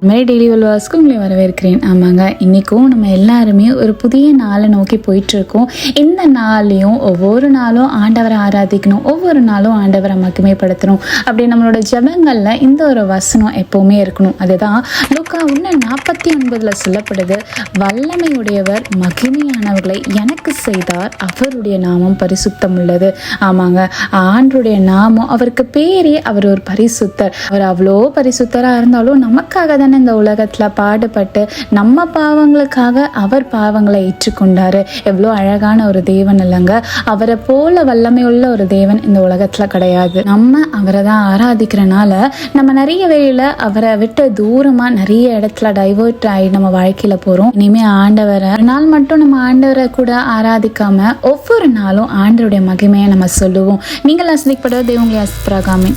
மாதிரி டெய்லி வல்வாஸ்க்கு உங்களை வரவேற்கிறேன். ஆமாங்க இன்றைக்கும் நம்ம எல்லாருமே ஒரு புதிய நாளை நோக்கி போயிட்டுருக்கோம். இந்த நாளையும் ஒவ்வொரு நாளும் ஆண்டவரை ஆராதிக்கணும். ஒவ்வொரு நாளும் ஆண்டவரை மகிமைப்படுத்தணும். அப்படி நம்மளோட ஜெபங்களில் இந்த ஒரு வசனம் எப்போவுமே இருக்கணும். அதுதான் லூக்கா ஒன்று நாற்பத்தி ஒன்பதில் சொல்லப்படுது. வல்லமையுடையவர் மகிமையானவர்களை எனக்கு செய்தார். அவருடைய நாமம் பரிசுத்தம் உள்ளது ஆமாங்க. ஆண்டுடைய நாமம் அவருக்கு பேரே அவர் ஒரு பரிசுத்தர். அவர் அவ்வளோ பரிசுத்தராக இருந்தாலும் நமக்காக தானே இந்த உலகத்தில் பாடுபட்டு நம்ம பாவங்களுக்காக அவர் பாவங்களை ஏற்றுக்கொண்டாரு. எவ்வளோ அழகான ஒரு தேவன் இல்லைங்க. அவரை போல வல்லமை உள்ள ஒரு தேவன் இந்த உலகத்தில் கிடையாது. நம்ம அவரை தான் ஆராதிக்கிறனால நம்ம நிறைய வேலையில் அவரை விட்டு தூரமாக நிறைய இடத்துல டைவர்ட் ஆகி நம்ம வாழ்க்கையில போறோம். இனிமே ஆண்டவரை ஒரு நாள் மட்டும் நம்ம ஆண்டவரை கூட ஆராதிக்காம ஒவ்வொரு நாளும் ஆண்டவருடைய மகிமையை நம்ம சொல்லுவோம். நீங்கள் அசதிப்பட தேவங்களை அஸ்பிராகாமே